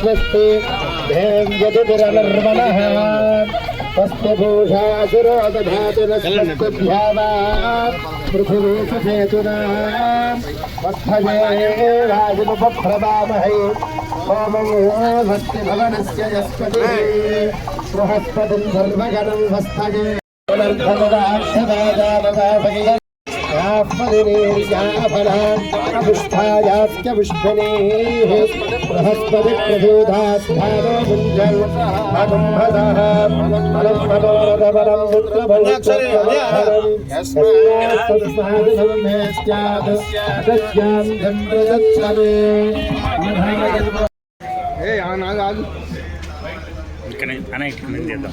भगस्वस्ति धेयतिरनर्मणः स्वस्य भूषासुरो दधातु न स्वस्तिभ्यावा पृथिवी सुसेतुना वत्सजे राजमुपप्रदामहे सोमये भक्तिभवनस्य यस्पतिः बृहस्पतिं सर्वगणं वस्तजे पुनर्धनुराक्षदाजानदाभगिर पुष्पायास्य पुष्पणेः बृहस्पति प्रसूधास्थानो मुञ्जन् अगुम्भदः फलं मनोरथबलं पुत्रभोक्तृत्वम् ఇక్కడ అన్న ఇక్కడ నుంచి చేద్దాం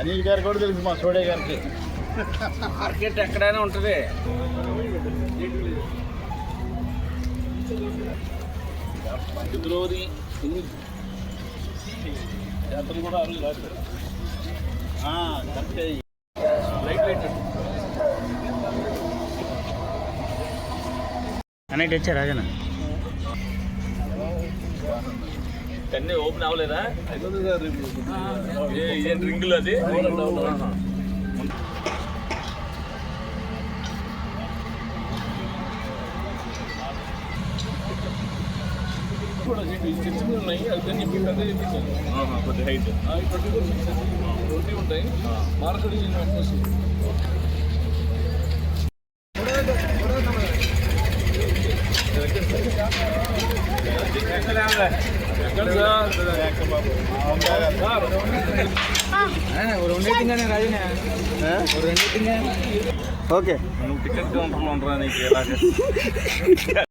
అనిల్ గారు కూడా తెలుసు మా సోడే గారికి. మార్కెట్ ఎక్కడైనా ఉంటుంది. అన్నట్టు వచ్చా రాజన్న? కన్నీ ఓపెన్ అవ్వలేదా? ఏ- ఇదేం రింగులు అది? కొద్ది హైట్. ఉంటాయి. మార్కెట్ ఓకే నువ్వు టికెట్ కౌంటర్లో ఉండరా నీకు ఎలాగ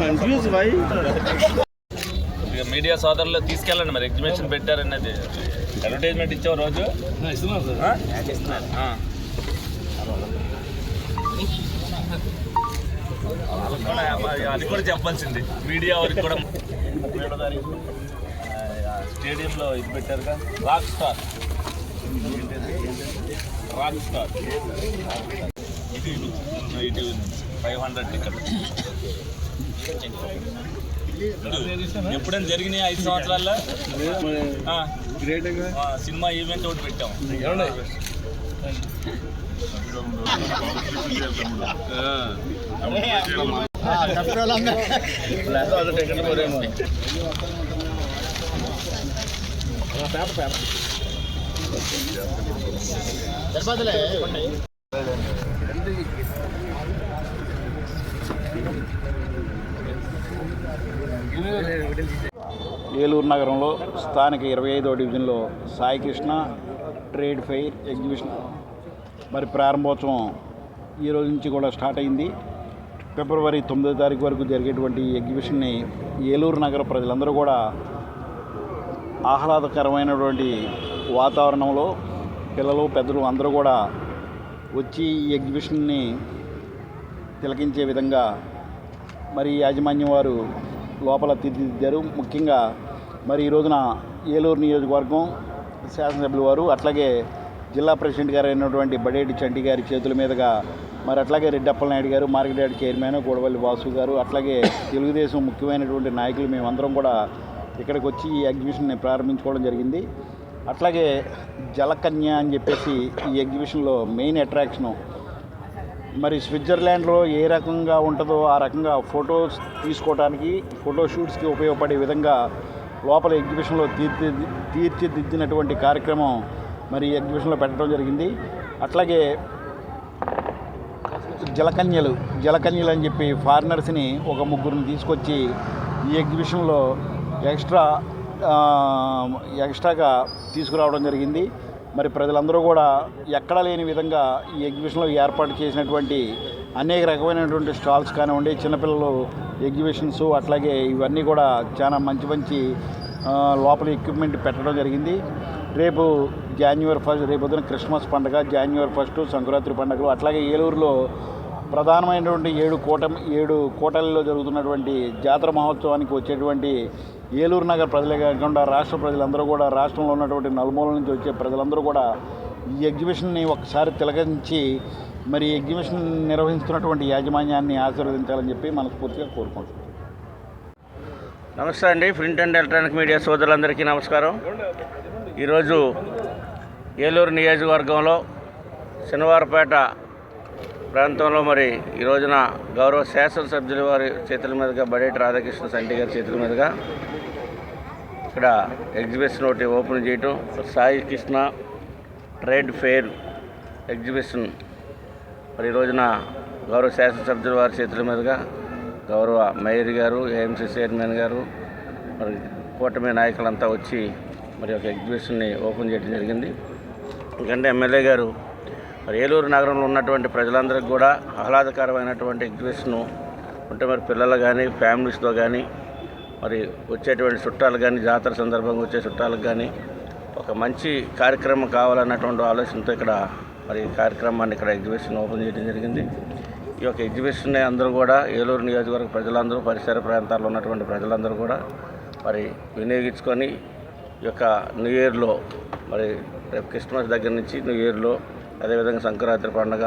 కన్ఫ్యూజ్ మీడియా సోదరులు తీసుకెళ్ళండి మరి ఎగ్జిబిషన్ పెట్టారన్నది అడ్వర్టైజ్మెంట్ ఇచ్చావు రోజు? అది కూడా చెప్పాల్సింది. మీడియా వారికి కూడా ఆ, స్టేడియంలో ఇది పెట్టారుగా. రాక్ స్టార్ రాక్ స్టార్ ఇది ఇది. ఫైవ్ హండ్రెడ్ టికెట్ ఎప్పుడైనా జరిగినాయి ఐదు సంవత్సరాల్లో? సినిమా ఈవెంట్ ఒకటి పెట్టాం. ఏలూరు నగరంలో స్థానిక ఇరవై ఐదో డివిజన్లో Sai Krishna trade fair exhibition. మరి ప్రారంభోత్సవం ఈ రోజు నుంచి కూడా స్టార్ట్ అయింది. ఫిబ్రవరి తొమ్మిదో తారీఖు వరకు జరిగేటువంటి ఎగ్జిబిషన్ని ఏలూరు నగర ప్రజలందరూ కూడా ఆహ్లాదకరమైనటువంటి వాతావరణంలో పిల్లలు పెద్దలు అందరూ కూడా వచ్చి ఈ ఎగ్జిబిషన్ని తిలకించే విధంగా మరి యాజమాన్యం వారు లోపల తీర్చిదిద్దారు. ముఖ్యంగా మరి ఈ రోజున ఏలూరు నియోజకవర్గం శాసనసభ్యుల వారు అట్లాగే జిల్లా ప్రెసిడెంట్ గారు అయినటువంటి బడేటి చంటి గారి చేతుల మీదుగా మరి అట్లాగే రెడ్డప్పలనాయుడు గారు మార్కెట్ చైర్మన్ గోడవల్లి వాసు గారు అట్లాగే తెలుగుదేశం ముఖ్యమైనటువంటి నాయకులు మేమందరం కూడా ఇక్కడికి వచ్చి ఈ ఎగ్జిబిషన్ని ప్రారంభించుకోవడం జరిగింది. అట్లాగే జలకన్య అని చెప్పేసి ఈ ఎగ్జిబిషన్లో మెయిన్ అట్రాక్షను. మరి స్విట్జర్లాండ్లో ఏ రకంగా ఉంటుందో ఆ రకంగా ఫొటోస్ తీసుకోవడానికి ఫోటో షూట్స్కి ఉపయోగపడే విధంగా లోపల ఎగ్జిబిషన్లో తీర్చి తీర్చిదిద్దినటువంటి కార్యక్రమం మరి ఎగ్జిబిషన్లో పెట్టడం జరిగింది. అట్లాగే జలకన్యలు జలకన్యలు అని చెప్పి ఫారినర్స్ని ఒక ముగ్గురిని తీసుకొచ్చి ఈ ఎగ్జిబిషన్లో ఎక్స్ట్రా ఎక్స్ట్రాగా తీసుకురావడం జరిగింది. మరి ప్రజలందరూ కూడా ఎక్కడా లేని విధంగా ఈ ఎగ్జిబిషన్లో ఏర్పాటు చేసినటువంటి అనేక రకమైనటువంటి స్టాల్స్ కానివ్వండి చిన్నపిల్లలు ఎగ్జిబిషన్స్ అట్లాగే ఇవన్నీ కూడా చాలా మంచి మంచి లోపల ఎక్విప్మెంట్ పెట్టడం జరిగింది. రేపు జాన్యువరి ఫస్ట్ రేపు పొద్దున క్రిస్మస్ పండుగ జాన్యువరి ఫస్ట్ సంక్రాంతి పండుగలు అట్లాగే ఏలూరులో ప్రధానమైనటువంటి ఏడు కూటమి ఏడు కోటలలో జరుగుతున్నటువంటి జాతర మహోత్సవానికి వచ్చేటువంటి ఏలూరు నగర ప్రజలే కాకుండా రాష్ట్ర ప్రజలందరూ కూడా రాష్ట్రంలో ఉన్నటువంటి నలుమూల నుంచి వచ్చే ప్రజలందరూ కూడా ఈ ఎగ్జిబిషన్ని ఒకసారి తిలకించి మరి ఎగ్జిబిషన్ నిర్వహిస్తున్నటువంటి యాజమాన్యాన్ని ఆశీర్వదించాలని చెప్పి మనస్ఫూర్తిగా కోరుకుంటున్నాం. నమస్తే అండి ప్రింట్ అండ్ ఎలక్ట్రానిక్ మీడియా సోదరులందరికీ నమస్కారం. ఈరోజు ఏలూరు నియోజకవర్గంలో శనివారపేట ప్రాంతంలో మరి ఈ రోజున గౌరవ శాసనసభ్యుల వారి చేతుల మీదుగా బడేటి రాధాకృష్ణ సంటి గారి చేతుల మీదుగా ఇక్కడ ఎగ్జిబిషన్ ఒకటి ఓపెన్ చేయటం. Sai Krishna trade fair exhibition మరి ఈ రోజున గౌరవ శాసనసభ్యుల వారి చేతుల మీదుగా గౌరవ మేయర్ గారు ఏఎంసీ చైర్మన్ గారు మరి కూటమి నాయకులంతా వచ్చి మరి ఒక ఎగ్జిబిషన్ని ఓపెన్ చేయడం జరిగింది. ఎందుకంటే ఎమ్మెల్యే గారు మరి ఏలూరు నగరంలో ఉన్నటువంటి ప్రజలందరికీ కూడా ఆహ్లాదకరమైనటువంటి ఎగ్జిబిషను ఉంటే మరి పిల్లలు కానీ ఫ్యామిలీస్తో కానీ మరి వచ్చేటువంటి చుట్టాలు కానీ జాతర సందర్భంగా వచ్చే చుట్టాలకు కానీ ఒక మంచి కార్యక్రమం కావాలన్నటువంటి ఆలోచనతో ఇక్కడ మరి కార్యక్రమాన్ని ఇక్కడ ఎగ్జిబిషన్ ఓపెన్ చేయడం జరిగింది. ఈ యొక్క ఎగ్జిబిషన్ని అందరూ కూడా ఏలూరు నియోజకవర్గ ప్రజలందరూ పరిసర ప్రాంతాల్లో ఉన్నటువంటి ప్రజలందరూ కూడా మరి వినియోగించుకొని ఈ యొక్క న్యూ ఇయర్లో మరి రేపు క్రిస్మస్ దగ్గర నుంచి న్యూ ఇయర్లో అదేవిధంగా సంక్రాంతి పండుగ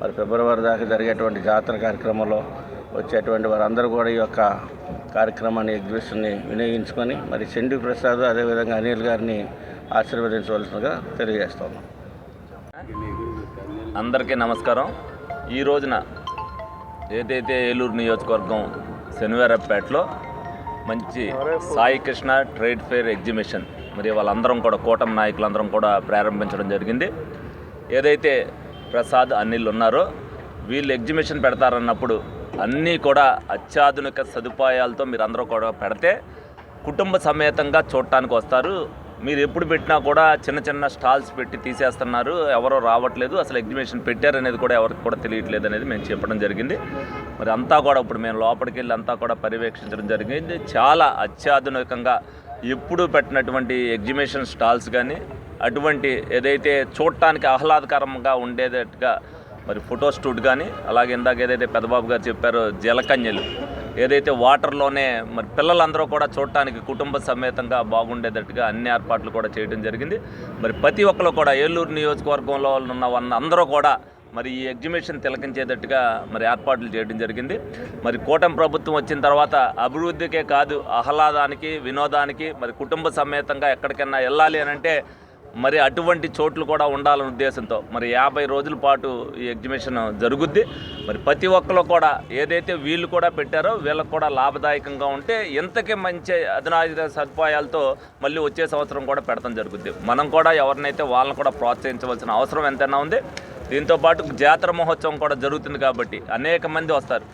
మరి ఫిబ్రవరి దాకా జరిగేటువంటి జాతర కార్యక్రమంలో వచ్చేటువంటి వారందరూ కూడా ఈ యొక్క కార్యక్రమాన్ని ఎగ్జిబిషన్ని వినియోగించుకొని మరి చెండు ప్రసాద్ అదేవిధంగా అనిల్ గారిని ఆశీర్వదించవలసిందిగా తెలియజేస్తున్నాం అందరికీ నమస్కారం. ఈ రోజున ఏదైతే ఏలూరు నియోజకవర్గం శనివారపేటలో మంచి Sai Krishna trade fair exhibition మరి వాళ్ళందరం కూడా కూటమి నాయకులందరం కూడా ప్రారంభించడం జరిగింది. ఏదైతే ప్రసాద్ అనిల్ ఉన్నారో వీళ్ళు ఎగ్జిబిషన్ పెడతారన్నప్పుడు అన్నీ కూడా అత్యాధునిక సదుపాయాలతో మీరు అందరూ కూడా పెడితే కుటుంబ సమేతంగా చూడటానికి వస్తారు. మీరు ఎప్పుడు పెట్టినా కూడా చిన్న చిన్న స్టాల్స్ పెట్టి తీసేస్తున్నారు. ఎవరో రావట్లేదు. అసలు ఎగ్జిబిషన్ పెట్టారనేది కూడా ఎవరికి కూడా తెలియట్లేదు అనేది మేము చెప్పడం జరిగింది. మరి అంతా కూడా ఇప్పుడు మేము లోపలికి వెళ్ళి అంతా కూడా పర్యవేక్షించడం జరిగింది. చాలా అత్యాధునికంగా ఎప్పుడు పెట్టినటువంటి ఎగ్జిబిషన్ స్టాల్స్ కానీ అటువంటి ఏదైతే చూడటానికి ఆహ్లాదకరంగా ఉండేటట్టుగా మరి ఫోటో స్టూట్ కానీ అలాగే ఇందాక ఏదైతే పెద్దబాబు గారు చెప్పారో జలకన్యలు ఏదైతే వాటర్లోనే మరి పిల్లలందరూ కూడా చూడటానికి కుటుంబ సమేతంగా బాగుండేటట్టుగా అన్ని ఏర్పాట్లు కూడా చేయడం జరిగింది. మరి ప్రతి ఒక్కరు కూడా ఏలూరు నియోజకవర్గంలో ఉన్న వాళ్ళ అందరూ కూడా మరి ఈ ఎగ్జిబిషన్ తిలకించేటట్టుగా మరి ఏర్పాట్లు చేయడం జరిగింది. మరి కూటమి ప్రభుత్వం వచ్చిన తర్వాత అభివృద్ధికే కాదు ఆహ్లాదానికి వినోదానికి మరి కుటుంబ సమేతంగా ఎక్కడికైనా వెళ్ళాలి అని అంటే మరి అటువంటి చోట్లు కూడా ఉండాలనే ఉద్దేశంతో మరి యాభై రోజుల పాటు ఈ ఎగ్జిబిషన్ జరుగుద్ది. మరి ప్రతి ఒక్కరు కూడా ఏదైతే వీళ్ళు కూడా పెట్టారో వీళ్ళకి కూడా లాభదాయకంగా ఉంటే ఇంతకీ మంచి అధునాయుధ సదుపాయాలతో మళ్ళీ వచ్చే సంవత్సరం కూడా పెడతాం జరుగుద్ది. మనం కూడా ఎవరినైతే వాళ్ళని కూడా ప్రోత్సహించవలసిన అవసరం ఎంతైనా ఉంది. దీంతో పాటు జాతర మహోత్సవం కూడా జరుగుతుంది కాబట్టి అనేక మంది వస్తారు.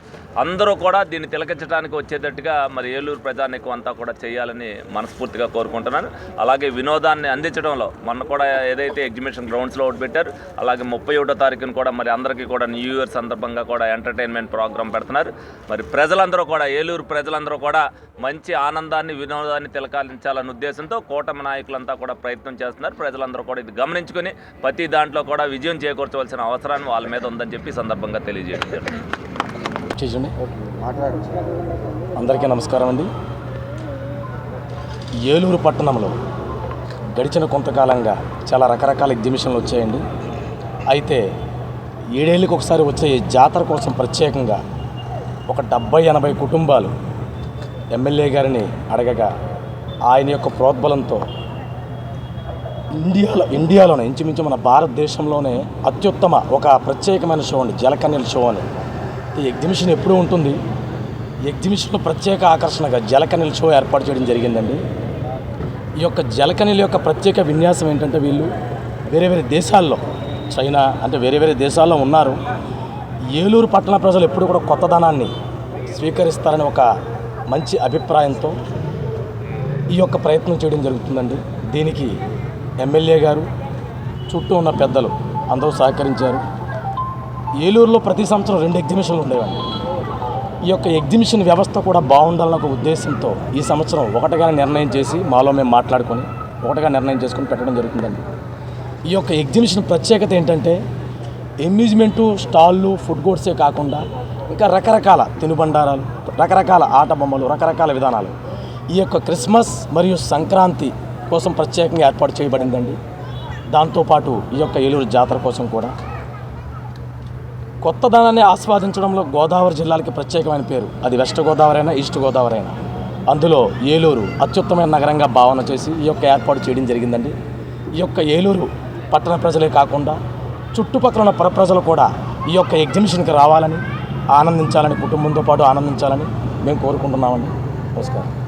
అందరూ కూడా దీన్ని తిలకించడానికి వచ్చేటట్టుగా మరి ఏలూరు ప్రజానికం అంతా కూడా చేయాలని మనస్ఫూర్తిగా కోరుకుంటున్నాను. అలాగే వినోదాన్ని అందించడంలో మొన్న కూడా ఏదైతే ఎగ్జిబిషన్ గ్రౌండ్స్లో ఒకటి పెట్టారు అలాగే ముప్పై ఒకటో తారీఖున కూడా మరి అందరికీ కూడా న్యూ ఇయర్ సందర్భంగా కూడా ఎంటర్టైన్మెంట్ ప్రోగ్రామ్ పెడుతున్నారు. మరి ప్రజలందరూ కూడా ఏలూరు ప్రజలందరూ కూడా మంచి ఆనందాన్ని వినోదాన్ని తిలకాలించాలన్న ఉద్దేశంతో కూటమి నాయకులంతా కూడా ప్రయత్నం చేస్తున్నారు. ప్రజలందరూ కూడా ఇది గమనించుకొని ప్రతి దాంట్లో కూడా విజయం చేకూర్చవలసిన అవసరాన్ని వాళ్ళ మీద ఉందని చెప్పి సందర్భంగా తెలియజేయడం జరుగుతుంది. చేయండి అందరికీ నమస్కారం అండి. ఏలూరు పట్టణంలో గడిచిన కొంతకాలంగా చాలా రకరకాల ఎగ్జిబిషన్లు వచ్చాయండి. అయితే ఏడేళ్ళకి ఒకసారి వచ్చే జాతర కోసం ప్రత్యేకంగా ఒక డెబ్బై ఎనభై కుటుంబాలు ఎమ్మెల్యే గారిని అడగగా ఆయన యొక్క ప్రోద్బలంతో ఇండియాలో ఇండియాలోనే ఇంచుమించు మన భారతదేశంలోనే అత్యుత్తమ ఒక ప్రత్యేకమైన షో అండి జలకన్యల షో అని. ఈ ఎగ్జిబిషన్ ఎప్పుడూ ఉంటుంది. ఎగ్జిబిషన్లో ప్రత్యేక ఆకర్షణగా జలకన్యల షో ఏర్పాటు చేయడం జరిగిందండి. ఈ యొక్క జలకనిల యొక్క ప్రత్యేక విన్యాసం ఏంటంటే వీళ్ళు వేరే వేరే దేశాల్లో చైనా అంటే వేరే వేరే దేశాల్లో ఉన్నారు. ఏలూరు పట్టణ ప్రజలు ఎప్పుడు కూడా కొత్తదనాన్ని స్వీకరిస్తారని ఒక మంచి అభిప్రాయంతో ఈ యొక్క ప్రయత్నం చేయడం జరుగుతుందండి. దీనికి ఎమ్మెల్యే గారు చుట్టూ ఉన్న పెద్దలు అందరూ సహకరించారు. ఏలూరులో ప్రతి సంవత్సరం రెండు ఎగ్జిబిషన్లు ఉండేవండి. ఈ యొక్క ఎగ్జిబిషన్ వ్యవస్థ కూడా బాగుండాలన్న ఒక ఉద్దేశంతో ఈ సంవత్సరం ఒకటిగా నిర్ణయం చేసి మాలో మేము మాట్లాడుకొని ఒకటిగా నిర్ణయం చేసుకొని పెట్టడం జరుగుతుందండి. ఈ యొక్క ఎగ్జిబిషన్ ప్రత్యేకత ఏంటంటే అమ్యూజ్మెంటు స్టాళ్ళు ఫుడ్ కోర్ట్సే కాకుండా ఇంకా రకరకాల తినుబండారాలు రకరకాల ఆట బొమ్మలు రకరకాల విధానాలు. ఈ యొక్క క్రిస్మస్ మరియు సంక్రాంతి కోసం ప్రత్యేకంగా ఏర్పాటు చేయబడిందండి. దాంతోపాటు ఈ యొక్క ఏలూరు జాతర కోసం కూడా కొత్తదనాన్ని ఆస్వాదించడంలో గోదావరి జిల్లాలకి ప్రత్యేకమైన పేరు. అది వెస్ట్ గోదావరి అయినా ఈస్ట్ గోదావరి అయినా అందులో ఏలూరు అత్యుత్తమైన నగరంగా భావన చేసి ఈ యొక్క ఏర్పాటు చేయడం జరిగిందండి. ఈ యొక్క ఏలూరు పట్టణ ప్రజలే కాకుండా చుట్టుపక్కల ఉన్న పర ప్రజలు కూడా ఈ యొక్క ఎగ్జిబిషన్కి రావాలని ఆనందించాలని కుటుంబంతో పాటు ఆనందించాలని మేము కోరుకుంటున్నామండి. నమస్కారం.